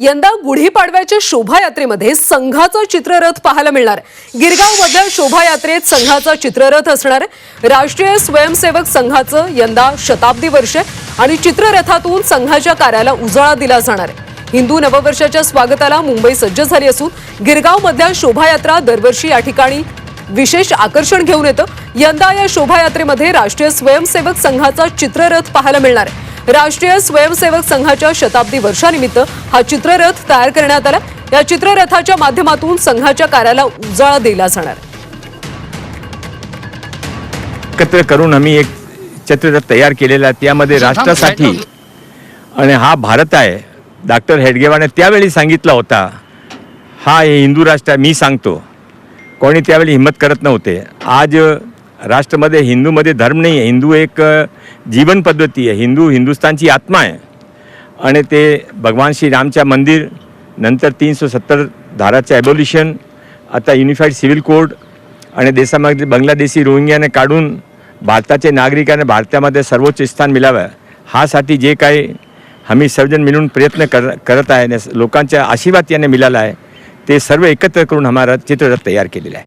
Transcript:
यंदा गुढीपाडव्याच्या शोभायात्रेमध्ये संघाचा चित्ररथ पाहायला मिळणार. गिरगाव मधल्या शोभायात्रेत संघाचा चित्ररथ असणार. आहे. राष्ट्रीय स्वयंसेवक संघाचं यंदा शताब्दी वर्ष आणि चित्ररथातून संघाच्या कार्याला उजाळा दिला जाणार. आहे हिंदू नववर्षाच्या स्वागताला मुंबई सज्ज झाली असून गिरगाव मधल्या शोभायात्रा दरवर्षी या ठिकाणी विशेष आकर्षण घेऊन येतं. यंदा या शोभायात्रेमध्ये राष्ट्रीय स्वयंसेवक संघाचा चित्ररथ पाहायला मिळणार. आहे राष्ट्रीय स्वयंसेवक संघाच्या शताब्दी वर्षानिमित्त हा चित्ररथ तयार करण्यात आला. या चित्ररथाच्या माध्यमातून संघाच्या कार्याला उजाळा दिला जाणार. एकत्र करून आम्ही एक चित्ररथ तयार केलेला त्यामध्ये राष्ट्रासाठी आणि हा भारत आहे. डॉक्टर हेडगेवाने त्यावेळी सांगितला होता. हा हे हिंदू राष्ट्र आहे मी सांगतो. कोणी त्यावेळी हिंमत करत नव्हते. आज राष्ट्रमध्ये हिंदूमध्ये धर्म नाही आहे. हिंदू एक जीवन पद्धती आहे. हिंदू हिंदुस्तानची आत्मा आहे. आणि ते भगवान श्रीरामच्या मंदिर नंतर तीनशे सत्तर धाराचं ॲबोल्युशन आता युनिफाईड सिव्हिल कोड आणि देशामध्ये बांगलादेशी रोहिंग्याने काढून भारताचे नागरिकांना भारतामध्ये सर्वोच्च स्थान मिळावं. हासाठी जे काही आम्ही सर्वजण मिळून प्रयत्न कर करत आहे आणि लोकांचा आशीर्वाद याने मिळाला आहे ते सर्व एकत्र करून आम्हाला चित्ररथ तयार केलेलं आहे.